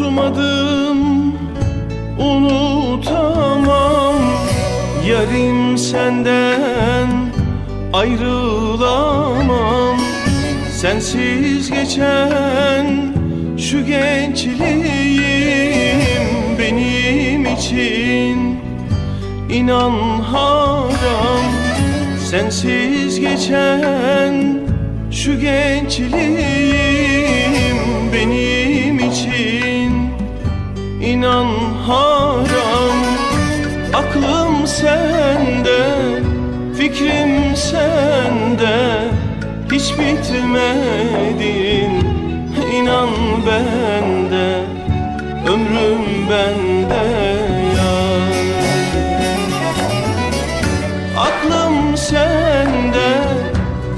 Unutmadım, unutamam. Yarim senden ayrılamam. Sensiz geçen şu gençliğim benim için inan haram. Sensiz geçen şu gençliğim sende, fikrim sende Hiç bitmedin, inan bende Ömrüm bende yar. Aklım sende,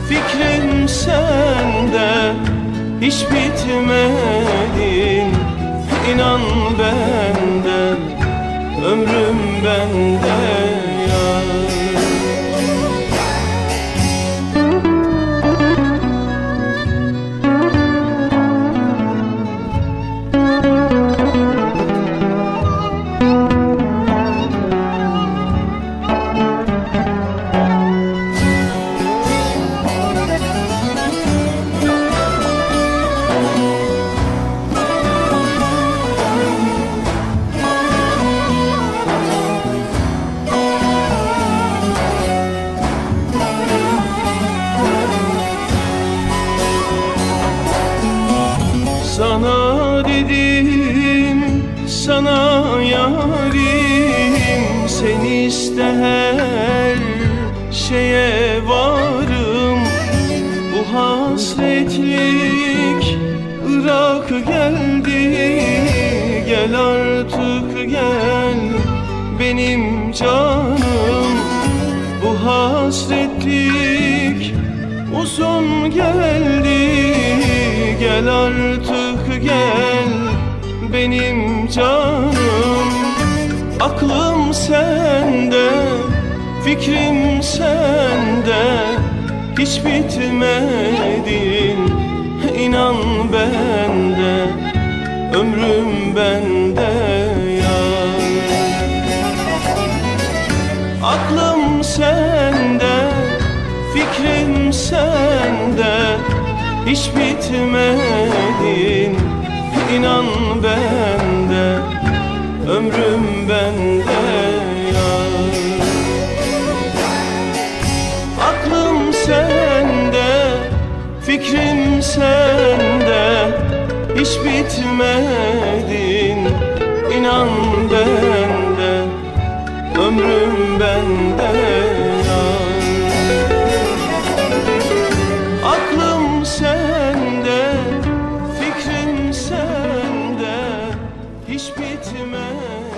fikrim sende Hiç bitmedin, inan bende Ömrüm bende sana yarim Sen iste her şeye varım. Bu hasretlik Irak geldi Gel artık gel benim canım. Bu hasretlik uzun geldi Gel artık gel benim canım. Aklım sende, fikrim sende. Hiç bitmedin, inan bende. Ömrüm bende yar. Aklım sende, fikrim sende. Hiç bitmedin, sende Hiç bitmedin inan bende Ömrüm bende. Aklım sende Fikrim sende Hiç bitmedin